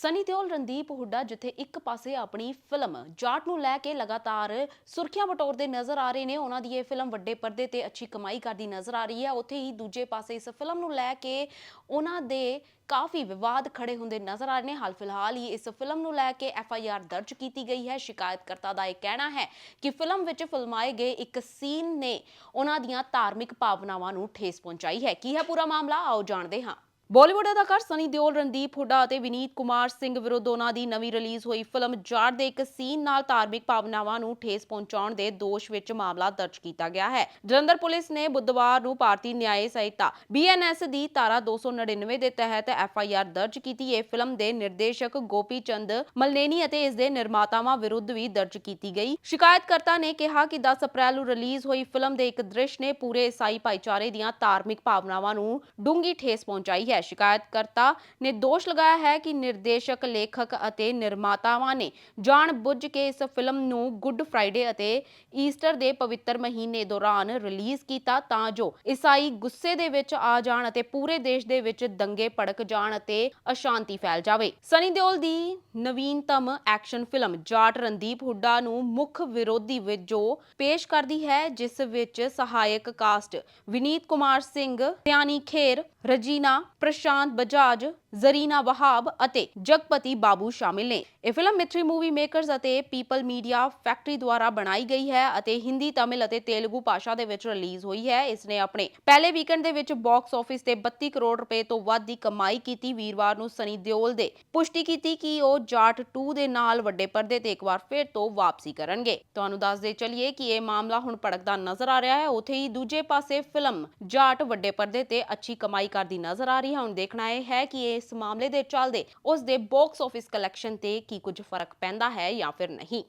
ਸਨੀ ਦਿਓਲ, ਰਣਦੀਪ ਹੁੱਡਾ ਜਿੱਥੇ ਇੱਕ ਪਾਸੇ ਆਪਣੀ ਫਿਲਮ ਜਾਟ ਨੂੰ ਲੈ ਕੇ ਲਗਾਤਾਰ ਸੁਰਖੀਆਂ ਬਟੋਰਦੇ ਨਜ਼ਰ ਆ ਰਹੇ ਨੇ, ਉਹਨਾਂ ਦੀ ਇਹ ਫਿਲਮ ਵੱਡੇ ਪਰਦੇ ਤੇ ਅੱਛੀ ਕਮਾਈ ਕਰਦੀ ਨਜ਼ਰ ਆ ਰਹੀ ਹੈ। ਉੱਥੇ ਹੀ ਦੂਜੇ ਪਾਸੇ ਇਸ ਫਿਲਮ ਨੂੰ ਲੈ ਕੇ ਉਹਨਾਂ ਦੇ ਕਾਫੀ ਵਿਵਾਦ ਖੜੇ ਹੁੰਦੇ ਨਜ਼ਰ ਆ ਰਹੇ ਨੇ। ਹਾਲ ਫਿਲਹਾਲ ਹੀ ਇਸ ਫਿਲਮ ਨੂੰ ਲੈ ਕੇ ਐਫ ਆਈ ਆਰ ਦਰਜ ਕੀਤੀ ਗਈ ਹੈ। ਸ਼ਿਕਾਇਤਕਰਤਾ ਦਾ ਇਹ ਕਹਿਣਾ ਹੈ ਕਿ ਫਿਲਮ ਵਿੱਚ ਫਿਲਮਾਏ ਗਏ ਇੱਕ ਸੀਨ ਨੇ ਉਹਨਾਂ ਦੀਆਂ ਧਾਰਮਿਕ ਭਾਵਨਾਵਾਂ ਨੂੰ ਠੇਸ ਪਹੁੰਚਾਈ ਹੈ। ਕੀ ਹੈ ਪੂਰਾ ਮਾਮਲਾ? ਆਓ ਜਾਣਦੇ ਹਾਂ। ਬਾਲੀਵੁੱਡ ਅਦਾਕਾਰ ਸਨੀ ਦਿਓਲ, ਰਣਦੀਪ ਹੁੱਡਾ ਅਤੇ ਵਿਨੀਤ ਕੁਮਾਰ ਸਿੰਘ ਵਿਰੁੱਧ ਉਹਨਾਂ ਦੀ ਨਵੀਂ ਰਿਲੀਜ਼ ਹੋਈ ਫਿਲਮ ਜਾਟ ਦੇ ਇੱਕ ਸੀਨ ਨਾਲ ਧਾਰਮਿਕ ਭਾਵਨਾਵਾਂ ਨੂੰ ਠੇਸ ਪਹੁੰਚਾਉਣ ਦੇ ਦੋਸ਼ ਵਿੱਚ ਮਾਮਲਾ ਦਰਜ ਕੀਤਾ ਗਿਆ ਹੈ। ਜਲੰਧਰ ਪੁਲਿਸ ਨੇ ਬੁੱਧਵਾਰ ਨੂੰ ਭਾਰਤੀ ਨਿਆਏ ਸਹਾਇਤਾ ਬੀਐਨਐਸ ਦੀ ਧਾਰਾ 299 ਦੇ ਤਹਿਤ ਐਫਆਈਆਰ ਦਰਜ ਕੀਤੀ। ਇਹ ਫਿਲਮ ਦੇ ਨਿਰਦੇਸ਼ਕ ਗੋਪੀ ਚੰਦ ਮਲਨੇਨੀ ਅਤੇ ਇਸ ਦੇ ਨਿਰਮਾਤਾਵਾਂ ਵਿਰੁੱਧ ਵੀ ਦਰਜ ਕੀਤੀ ਗਈ। ਸ਼ਿਕਾਇਤਕਰਤਾ ਨੇ ਕਿਹਾ ਕਿ 10 ਅਪ੍ਰੈਲ ਨੂੰ ਰਿਲੀਜ਼ ਹੋਈ ਫਿਲਮ ਦੇ ਇੱਕ ਦ੍ਰਿਸ਼ ਨੇ ਪੂਰੇ ਈਸਾਈ ਭਾਈਚਾਰੇ ਦੀਆਂ ਧਾਰਮਿਕ ਭਾਵਨਾਵਾਂ ਨੂੰ ਡੂੰਗੀ ਠੇਸ ਪਹੁੰਚਾਈ ਹੈ ਸ਼ਿਕਾਇਤਕਰਤਾ ਨੇ ਦੋਸ਼ ਲਗਾਇਆ ਹੈ ਕਿ ਨਿਰਦੇਸ਼ਕ, ਲੇਖਕ ਅਤੇ ਨਿਰਮਾਤਾਵਾਂ ਨੇ ਜਾਣ ਕੇ ਇਸ ਫਿਲਮ ਨੂੰ ਗੁੱਡ ਫਰਾਈਡੇ ਅਤੇ ਈਸਟਰ ਦੇ ਪਵਿੱਤਰ ਮਹੀਨੇ ਦੌਰਾਨ ਰਿਲੀਜ਼ ਕੀਤਾ ਤਾਂ ਜੋ ਈਸਾਈ ਗੁੱਸੇ ਦੇ ਵਿੱਚ ਆ ਜਾਣ ਅਤੇ ਪੂਰੇ ਦੇਸ਼ ਦੇ ਵਿੱਚ ਦੰਗੇ ਭੜਕ ਜਾਣ ਅਤੇ ਅਸ਼ਾਂਤੀ ਫੈਲ ਜਾਵੇ। ਸਨੀ ਦਿਓਲ ਦੀ ਨਵੀਨਤਮ ਐਕਸ਼ਨ ਫਿਲਮ ਜਾਟ ਰਣਦੀਪ ਹੁੱਡਾ ਨੂੰ ਮੁੱਖ ਵਿਰੋਧੀ ਵਜੋਂ ਪੇਸ਼ ਕਰਦੀ ਹੈ, ਜਿਸ ਵਿੱਚ ਸਹਾਇਕ ਕਾਸਟ ਵਿਨੀਤ ਕੁਮਾਰ ਸਿੰਘ ਸਿਆਨੀ ਖੇਰ, ਰਜੀਨਾ ਪ੍ਰਸ਼ਾਂਤ ਬਜਾਜ, ਜ਼ਰੀਨਾ ਵਹਾਬ ਅਤੇ ਜਗਪਤੀ ਬਾਬੂ ਸ਼ਾਮਿਲ ਨੇ। ਇਹ ਫਿਲਮ ਮਿਥਰੀ ਮੂਵੀ ਮੇਕਰਸ ਅਤੇ ਪੀਪਲ ਮੀਡੀਆ ਫੈਕਟਰੀ ਦੁਆਰਾ ਬਣਾਈ ਗਈ ਹੈ ਅਤੇ ਹਿੰਦੀ, ਤਮਿਲ ਅਤੇ ਤੇਲਗੂ ਭਾਸ਼ਾ ਦੇ ਵਿੱਚ ਰਿਲੀਜ਼ ਹੋਈ ਹੈ। ਇਸ ਨੇ ਆਪਣੇ ਪਹਿਲੇ ਵੀਕਐਂਡ ਦੇ ਵਿੱਚ ਬਾਕਸ ਆਫਿਸ ਤੇ 32 ਕਰੋੜ ਰੁਪਏ ਤੋਂ ਵੱਧ ਦੀ ਕਮਾਈ ਕੀਤੀ। ਵੀਰਵਾਰ ਨੂੰ ਸਨੀ ਦਿਓਲ ਦੇ ਪੁਸ਼ਟੀ ਕੀਤੀ ਕਿ ਉਹ ਜਾਟ 2 ਦੇ ਨਾਲ ਵੱਡੇ ਪਰਦੇ ਤੇ ਇੱਕ ਵਾਰ ਫਿਰ ਤੋਂ ਵਾਪਸੀ ਕਰਨਗੇ। ਤੁਹਾਨੂੰ ਦੱਸਦੇ ਚੱਲੀਏ ਕਿ ਇਹ ਮਾਮਲਾ ਹੁਣ ਭੜਕਦਾ ਨਜ਼ਰ ਆ ਰਿਹਾ ਹੈ। ਉਥੇ ਹੀ ਦੂਜੇ ਪਾਸੇ ਫਿਲਮ ਜਾਟ ਵੱਡੇ ਪਰਦੇ ਤੇ ਅੱਛੀ ਕਮਾਈ ਕਰਦੀ ਨਜ਼ਰ ਆ ਰਹੀ ਹੈ ਹੁਣ ਦੇਖਣਾ ਇਹ ਹੈ ਕਿ ਇਸ ਮਾਮਲੇ ਦੇ ਚੱਲਦੇ ਉਸ ਦੇ ਬਾਕਸ ਆਫਿਸ ਕਲੈਕਸ਼ਨ ਤੇ ਕੀ ਕੁਝ ਫ਼ਰਕ ਪੈਂਦਾ ਹੈ ਜਾਂ ਫਿਰ ਨਹੀਂ।